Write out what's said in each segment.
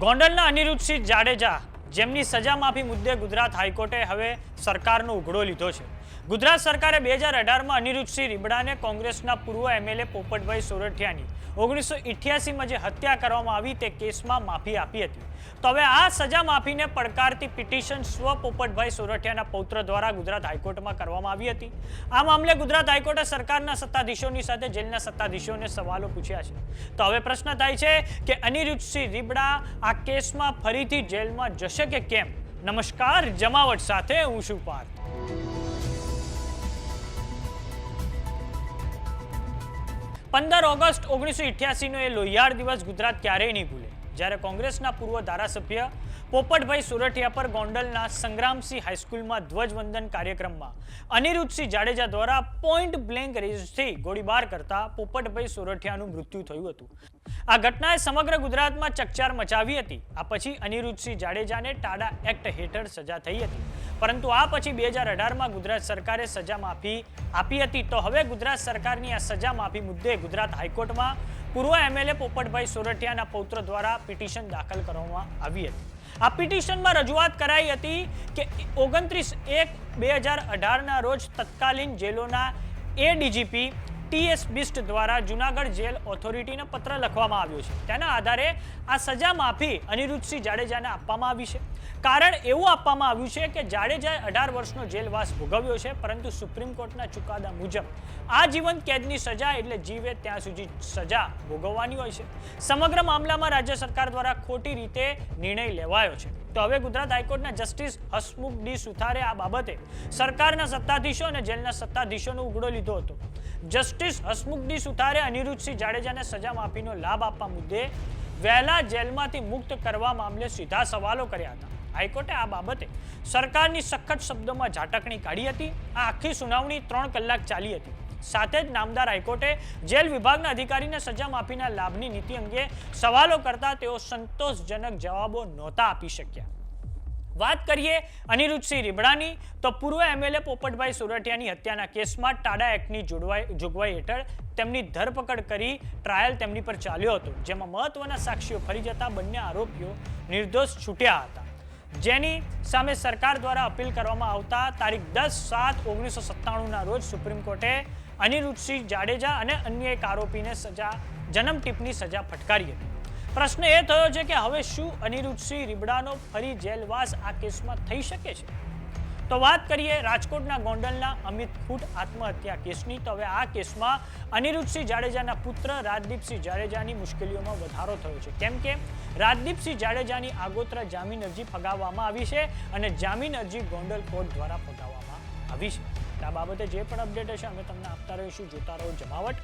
ગોંડલના અનિરુદ્ધસિંહ જાડેજા જેમની સજા માફી મુદ્દે ગુજરાત હાઈકોર્ટે હવે સરકારનો ઉઘડો લીધો છે. ગુજરાત સરકારે બે હજાર અઢારમાં અનિરુદ્ધસિંહ રીબડાને કોંગ્રેસના પૂર્વ એમએલએ પોપટભાઈ સોરઠિયાની ઓગણીસો ઇઠ્યાસીમાં જે હત્યા કરવામાં આવી તે કેસમાં માફી આપી હતી. તો હવે આ સજા માફીને પડકારતી પિટિશન સ્વ પોપટભાઈ સોરઠિયાના પૌત્ર દ્વારા ગુજરાત હાઈકોર્ટમાં કરવામાં આવી હતી. આ મામલે ગુજરાત હાઈકોર્ટે સરકારના સત્તાધીશોની સાથે જેલના સત્તાધીશોને સવાલો પૂછ્યા છે. તો હવે પ્રશ્ન થાય છે કે અનિરુદ્ધસિંહ રીબડા આ કેસમાં ફરીથી જેલમાં જશે કે કેમ? નમસ્કાર, જમાવટ સાથે હું છું પાર્થ. પંદર ઓગસ્ટ ઓગણીસો ઇઠ્યાસીનો એ લોહિયાળ દિવસ ગુજરાત ક્યારેય નહીં ભૂલે. જ્યારે કોંગ્રેસના પૂર્વ ધારાસભ્ય પોપટભાઈ સુરઠિયા પર ગોંડલના સંગ્રામસિંહ હાઈસ્કૂલમાં ધ્વજવંદન કાર્યક્રમમાં અનિરુદ્ધસિંહ જાડેજા દ્વારા પોઈન્ટ બ્લેન્ક રેન્જથી ગોળીબાર કરતા પોપટભાઈ સોરઠિયાનું મૃત્યુ થયું હતું. આ ઘટનાએ સમગ્ર ગુજરાતમાં ચકચાર મચાવી હતી. આ પછી અનિરુદ્ધસિંહ જાડેજાને ટાડા એક્ટ હેઠળ સજા થઈ હતી. પરંતુ આ પછી બે હજાર અઢારમાં ગુજરાત સરકારે સજા માફી આપી હતી. તો હવે ગુજરાત સરકારની આ સજા માફી મુદ્દે ગુજરાત હાઈકોર્ટમાં પૂર્વ એમએલએ પોપટભાઈ સોરઠિયાના પૌત્ર દ્વારા પિટિશન દાખલ કરવામાં આવી હતી. આ પિટિશનમાં રજૂઆત કરાઈ હતી કે ઓગણત્રીસ એક બે હજાર અઢારના રોજ તત્કાલીન જેલોના એ ડીજીપી ટીએસ બિસ્ટ દ્વારા જુનાગઢ જેલ ઓથોરિટીને પત્ર લખવામાં આવ્યો છે. તેના આધારે આ સજા માફી અનિરુદ્ધસિંહ જાડેજાને આપવામાં આવી છે. કારણ એવું આપવામાં આવ્યું છે કે જાડેજાએ અઢાર વર્ષનો જેલવાસ ભોગવ્યો છે, પરંતુ સુપ્રીમ કોર્ટના ચુકાદા મુજબ આ જીવન કેદની સજા એટલે જીવે ત્યાં સુધી સજા ભોગવવાની હોય છે. સમગ્ર મામલામાં રાજ્ય સરકાર દ્વારા ખોટી રીતે નિર્ણય લેવાયો છે. તો હવે ગુજરાત હાઈકોર્ટના જસ્ટિસ હસમુખ ડી સુથારે આ બાબતે સરકારના સત્તાધીશો અને જેલના સત્તાધીશોનો ઉઘડો લીધો હતો. જસ્ટિસ હસમુખ ડી સુથારે અનિરુદ્ધસિંહ જાડેજાને સજા માફીનો લાભ આપવા મુદ્દે વહેલા જેલમાંથી મુક્ત કરવા મામલે સીધા સવાલો કર્યા હતા. હાઈકોર્ટે આ બાબતે સરકારની સખત શબ્દોમાં ઝાટકણી કાઢી હતી. આ આખી સુનાવણી ત્રણ કલાક ચાલી હતી. સાથે જ નામદાર હાઈકોર્ટે જેલ વિભાગના અધિકારીને સજા માફીના લાભની નીતિ અંગે સવાલો કરતા તેઓ સંતોષજનક જવાબો નહોતા આપી શક્યા. વાત કરીએ અનિરુદ્ધસિંહ રીબડાની, તો પૂર્વ એમએલએ પોપટભાઈ સુરઠિયાની હત્યાના કેસમાં ટાડા એક્ટની જોડવાઈ, જોગવાઈ હેઠળ તેમની ધરપકડ કરી ટ્રાયલ તેમની પર ચાલ્યો હતો, જેમાં મહત્વના સાક્ષીઓ ફરી જતા બંને આરોપીઓ નિર્દોષ છૂટ્યા હતા. જેની સામે સરકાર દ્વારા અપીલ કરવામાં આવતા તારીખ દસ સાત ઓગણીસો સત્તાણુંના રોજ સુપ્રીમ કોર્ટે અનિરુદ્ધસિંહ જાડેજા અને અન્ય એક આરોપીને સજા, જન્મ ટીપની સજા ફટકારી હતી. પ્રશ્ન એ થયો છે કે હવે શું અનિરુદ્ધસિંહ રીબડાનો ફરી જેલવાસ આ કેસમાં થઈ શકે છે? તો વાત કરીએ રાજકોટના ગોંડલના અમિત ખૂટ આત્મહત્યા કેસની. તો હવે આ કેસમાં અનિરુદ્ધસિંહ જાડેજાના પુત્ર રાજદીપસિંહ જાડેજાની મુશ્કેલીઓમાં વધારો થયો છે. કેમ કે રાજદીપસિંહ જાડેજાની આગોતરા જામીન અરજી ફગાવવામાં આવી છે અને જામીન અરજી ગોંડલ કોર્ટ દ્વારા ફગાવવામાં આવી છે. આ બાબતે જે પણ અપડેટ હશે અમે તમને આપતા રહીશું. જોતા રહો જમાવટ.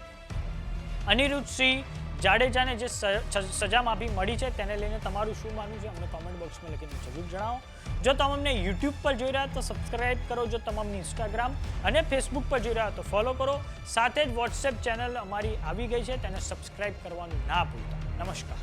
અનિરુદ્ધસિંહ જાડેજાને જે સજા માફી મળી છે તેને લઈને તમારું શું માનવું છે અમને કોમેન્ટ બોક્સમાં લખીને જરૂર જણાવો. જો તમે અમને યુટ્યુબ પર જોઈ રહ્યા તો સબસ્ક્રાઇબ કરો, જો તમે ઇન્સ્ટાગ્રામ અને ફેસબુક પર જોઈ રહ્યા તો ફોલો કરો. સાથે જ વોટ્સએપ ચેનલ અમારી આવી ગઈ છે, તેને સબસ્ક્રાઇબ કરવાનું ના ભૂલતા. નમસ્કાર.